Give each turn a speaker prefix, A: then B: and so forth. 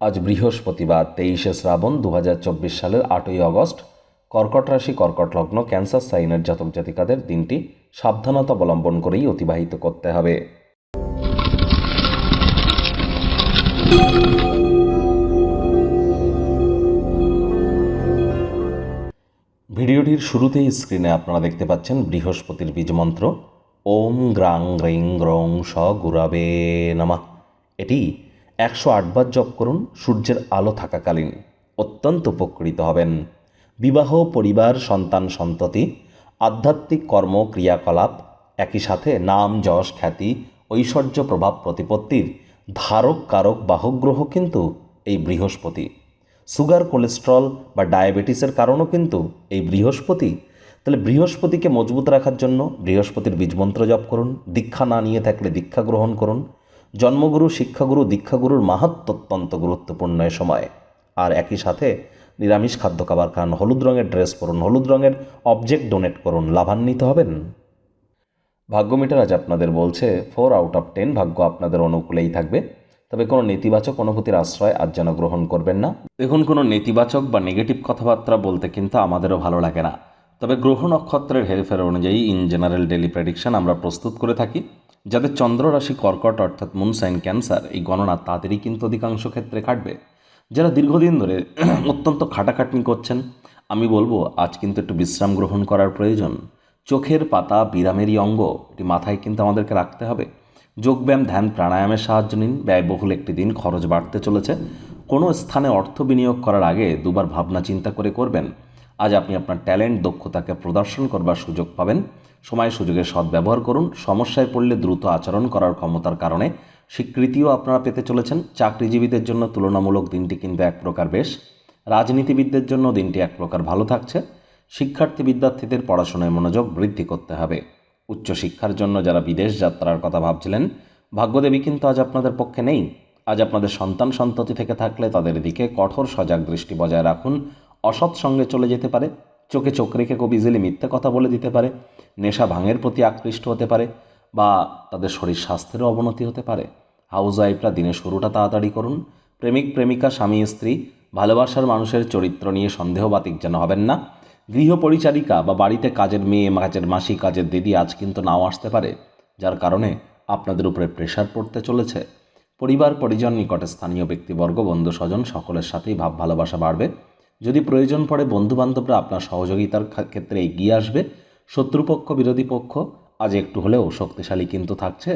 A: আজ বৃহস্পতিবার, তেইশে শ্রাবণ দু হাজার চব্বিশ সালের আটই আগস্ট কর্কট রাশি, কর্কট লগ্ন, ক্যান্সার সাইনের জাতক জাতিকাদের দিনটি সাবধানতা অবলম্বন করেই অতিবাহিত করতে হবে। ভিডিওটির শুরুতেই স্ক্রিনে আপনারা দেখতে পাচ্ছেন বৃহস্পতির বীজমন্ত্র ওম গ্রাং গ্রিং গ্রং স গুরাবে নামা। এটি একশো আটবার জপ করুন, সূর্যের আলো থাকাকালীন। অত্যন্ত উপকৃত হবেন। বিবাহ, পরিবার, সন্তান, সন্ততি, আধ্যাত্মিক কর্ম, ক্রিয়াকলাপ, একই সাথে নাম, যশ, খ্যাতি, ঐশ্বর্য, প্রভাব, প্রতিপত্তির ধারক, কারক, বাহক গ্রহ কিন্তু এই বৃহস্পতি। সুগার, কোলেস্ট্রল বা ডায়াবেটিসের কারণও কিন্তু এই বৃহস্পতি। তাহলে বৃহস্পতিকে মজবুত রাখার জন্য বৃহস্পতির বীজমন্ত্র জপ করুন, দীক্ষা না নিয়ে থাকলে দীক্ষা গ্রহণ করুন জন্মগুরু, শিক্ষাগুরু, দীক্ষাগুরুর মাহাত্ম অত্যন্ত গুরুত্বপূর্ণ এ সময়। আর একই সাথে নিরামিষ খাদ্য খাবার খান, হলুদ রঙের ড্রেস পরুন, হলুদ রঙের অবজেক্ট ডোনেট করুন, লাভান্বিত হবেন। ভাগ্য মিটার আজ আপনাদের বলছে ফোর আউট অফ টেন ভাগ্য আপনাদের অনুকূলেই থাকবে। তবে কোনো নেতিবাচক অনুভূতির আশ্রয় আজ যেন গ্রহণ করবেন না। দেখুন, কোনো নেতিবাচক বা নেগেটিভ কথাবার্তা বলতে কিন্তু আমাদেরও ভালো লাগে না। তবে গ্রহ নক্ষত্রের হেরফের অনুযায়ী ইন জেনারেল ডেলি প্রেডিকশন আমরা প্রস্তুত করে থাকি। যাদের চন্দ্র রাশি কর্কট অর্থাৎ মুন সাইন ক্যান্সার এই গণনা তাদেরই কিন্তু অধিকাংশ ক্ষেত্রে কাটবে যারা দীর্ঘদিন ধরে অত্যন্ত খাটাখাটনি করছেন, আমি বলব, আজ কিন্তু একটু বিশ্রাম গ্রহণ করার প্রয়োজন। চোখের পাতা বিরামেরই অঙ্গ, এটি মাথায় কিন্তু আমাদেরকে রাখতে হবে। যোগব্যায়াম, ধ্যান, প্রাণায়ামের সাহায্য নিন। ব্যয়বহুল একটি দিন, খরচ বাড়তে চলেছে। কোনো স্থানে অর্থ বিনিয়োগ করার আগে দুবার ভাবনা চিন্তা করে করবেন। আজ আপনি আপনার ট্যালেন্ট, দক্ষতাকে প্রদর্শন করবার সুযোগ পাবেন। সময় সুযোগের সদ্ব্যবহার করুন। সমস্যায় পড়লে দ্রুত আচরণ করার ক্ষমতার কারণে স্বীকৃতিও আপনারা পেতে চলেছেন। চাকরিজীবীদের জন্য তুলনামূলক দিনটি কিন্তু এক প্রকার বেশ। রাজনীতিবিদদের জন্য দিনটি এক প্রকার ভালো থাকছে। শিক্ষার্থী বিদ্যার্থীদের পড়াশোনায় মনোযোগ বৃদ্ধি করতে হবে। উচ্চশিক্ষার জন্য যারা বিদেশ যাত্রার কথা ভাবছিলেন, ভাগ্যদেবী কিন্তু আজ আপনাদের পক্ষে নেই। আজ আপনাদের সন্তান সন্ততি থেকে থাকলে তাদের দিকে কঠোর সজাগ দৃষ্টি বজায় রাখুন। অসৎ সঙ্গে চলে যেতে পারে, চোখে চোখ রেখে খুব ইজিলি মিথ্যে কথা বলে দিতে পারে, নেশা ভাঙের প্রতি আকৃষ্ট হতে পারে বা তাদের শরীর স্বাস্থ্যেরও অবনতি হতে পারে। হাউস ওয়াইফরা দিনের শুরুটা তাড়াতাড়ি করুন। প্রেমিক, প্রেমিকা, স্বামী, স্ত্রী, ভালোবাসার মানুষের চরিত্র নিয়ে সন্দেহবাতিক যেন হবেন না। গৃহ পরিচারিকা বা বাড়িতে কাজের মেয়ে, কাজের মাসি, কাজের দিদি আজ কিন্তু নাও আসতে পারে, যার কারণে আপনাদের উপরে প্রেশার পড়তে চলেছে। পরিবার, পরিজন, নিকটে স্থানীয় ব্যক্তিবর্গ বন্ধু স্বজন সকলের সাথেই ভাব ভালোবাসা বাড়বে। যদি প্রয়োজন পড়ে বন্ধুবান্ধবরা আপনার সহযোগিতার ক্ষেত্রে এগিয়ে আসবে, শত্রুপক্ষ, বিরোধী পক্ষ, আজ একটু হলেও শক্তিশালী কিন্তু থাকছে।